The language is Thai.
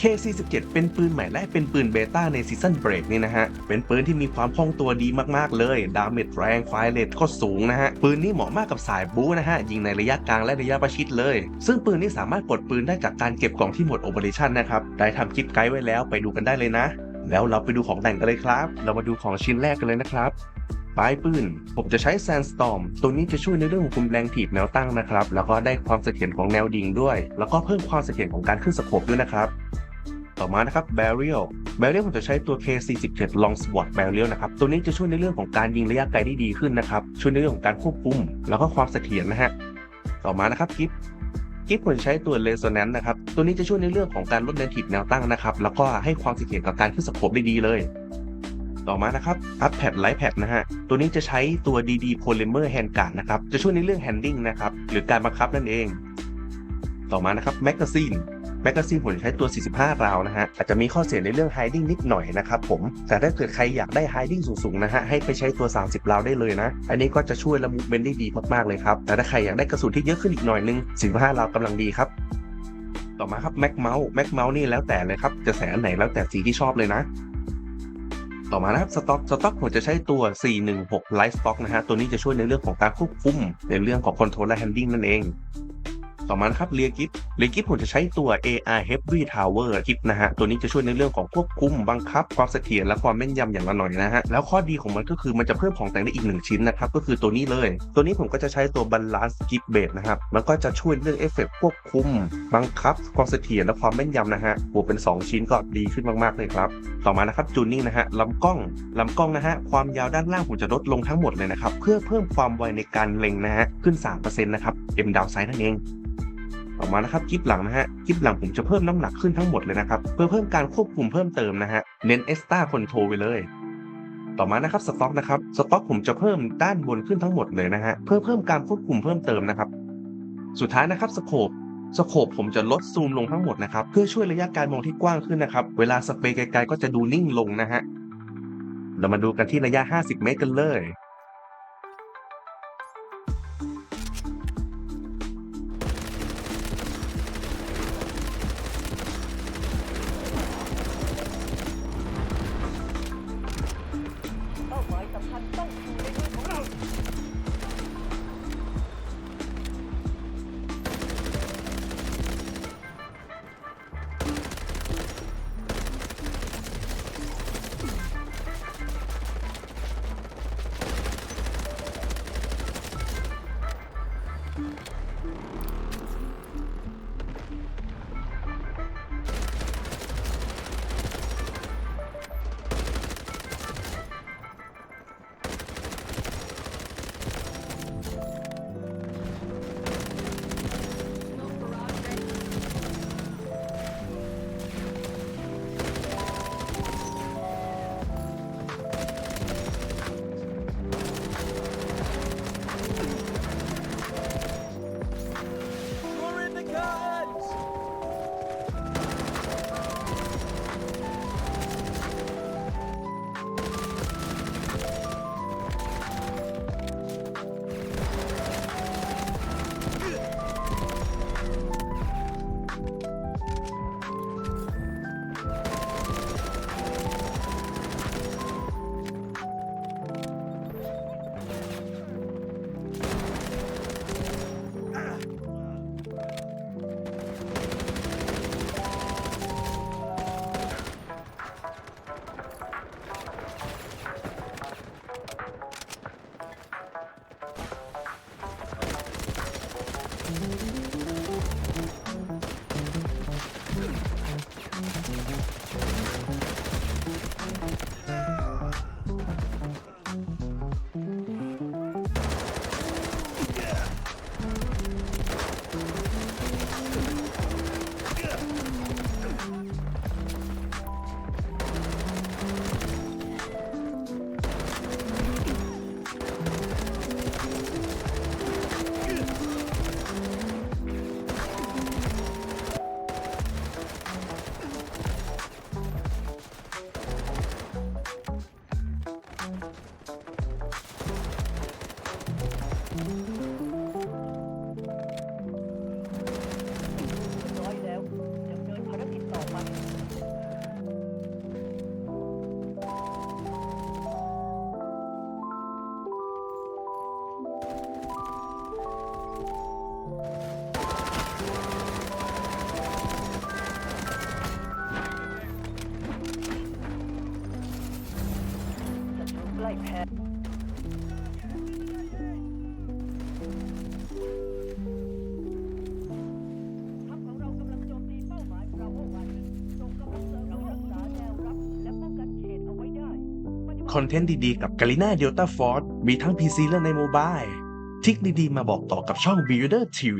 K47 เป็นปืนใหม่และเป็นปืนเบต้าในซีซันเบรกนี่นะฮะ เป็นปืนที่มีความคล่องตัวดีมากๆเลย ดาเมจแรงไฟเรทก็สูงนะฮะ ปืนนี้เหมาะมากกับสายบู๊นะฮะ ยิงในระยะกลางและระยะประชิดเลย ซึ่งปืนนี้สามารถปลดปืนได้จากการเก็บกล่องที่หมดโอเปอเรชั่นนะครับ ได้ทำคลิปไกด์ไว้แล้วไปดูกันได้เลยนะ แล้วเราไปดูของแต่งกันเลยครับ เรามาดูของชิ้นแรกกันเลยนะครับปลายปืน ผมจะใช้ Sandstorm ตัวนี้จะช่วยในเรื่องของคุมแรงถีบแนวตั้งนะครับ แล้วก็ได้ความเสถียรของแนวดิ่งด้วย แล้วก็เพิ่มความเสถียรของการขึ้นสโคปด้วยนะครับ ต่อมานะครับ Barrel Barrel ผมจะใช้ตัว K47 Long Sword Barrel นะครับ ตัวนี้จะช่วยในเรื่องของการยิงระยะไกลได้ดีขึ้นนะครับ ช่วยในเรื่องของการควบคุม แล้วก็ความเสถียรนะฮะ ต่อมานะครับกิฟกิฟผมใช้ตัว Resonance นะครับ ตัวนี้จะช่วยในเรื่องของการลดแรงถีบแนวตั้งนะครับ แล้วก็ให้ความเสถียรกับการขึ้นสโคปได้ดีเลยต่อมานะครับ Up Pad Light Pad นะฮะ ตัวนี้จะใช้ตัว DD Polymer Handguard นะครับ จะช่วยในเรื่อง handling นะครับ หรือการบังคับนั่นเอง ต่อมานะครับ Magazine ผมจะใช้ตัว 45 ราวนะฮะอาจจะมีข้อเสียในเรื่อง hiding นิดหน่อยนะครับผมแต่ถ้าเกิดใครอยากได้ hiding สูงๆนะฮะให้ไปใช้ตัว 30 ราวได้เลยนะ อันนี้ก็จะช่วยละ movement ได้ดีมากๆเลยครับแต่ถ้าใครอยากได้กระสุนที่เยอะขึ้นอีกหน่อยนึง 45 ราวกำลังดีครับต่อมาครับ Mac Mouse Mac Mouse นี่แล้วแต่เลยครับจะแสอันไหนแล้วแต่สีที่ชอบเลยนะต่อมานะครับสต็อกสต็อกผมจะใช้ตัว 416 Light Stock นะฮะตัวนี้จะช่วยในเรื่องของการควบคุมในเรื่องของ Control และ Handling นั่นเอง ต่อมาครับเรียกิฟเรียกิฟผมจะใช้ตัว AR Heavy Tower กิฟนะฮะ ตัวนี้จะช่วยในเรื่องของควบคุมบังคับ ความเสถียรและความแม่นยำอย่างละหน่อยนะฮะ แล้วข้อดีของมันก็คือมันจะเพิ่มของแต่งได้อีกหนึ่งชิ้นนะครับ ก็คือตัวนี้เลย ตัวนี้ผมก็จะใช้ตัว Balance Gift Base นะครับ มันก็จะช่วยเรื่องเอฟเฟกควบคุม บังคับ ความเสถียรและความแม่นยำนะฮะบวกเป็น 2 ชิ้นก็ดีขึ้นมากๆเลยครับ ต่อมานะครับจูนนิ่งนะฮะลำกล้องลำกล้องนะฮะความยาวด้านล่างผมจะลดลงทั้งหมดเลยนะครับเพื่อเพิ่มความไวในการเล็งนะฮะขึ้น 3%นะครับ M down size นั่นเอง ต่อมานะครับกิฟหลังนะฮะกิฟหลังผมจะเพิ่มน้ำหนักขึ้นทั้งหมดเลยนะครับเพื่อเพิ่มการควบคุมเพิ่มเติมนะฮะเน้น extra control ไปเลยต่อมานะครับสต็อกนะครับสต็อกผมจะเพิ่มด้านบนขึ้นทั้งหมดเลยนะฮะเพื่อเพิ่มการควบคุมเพิ่มเติมนะครับ สุดท้ายนะครับสโคปสโคปผมจะลดซูมลงทั้งหมดนะครับเพื่อช่วยระยะการมองที่กว้างขึ้นนะครับ เวลาสเปรย์ไกลๆก็จะดูนิ่งลงนะฮะเรามาดูกันที่ระยะ 50 เมตรกันเลย ไล่แพ้ทัพของเรากำลังโจมตีเป้าหมายบราโววันส่งกำลังเสริมเรารักษาแนวรับและป้องกันเขตาไว้ได้ปฏิบัติคอนเทนต์ดีๆ กับ g a l i n a Delta Force มีทั้ง PC และในโมบายทริคดีๆ มาบอกต่อกับช่อง Builder TV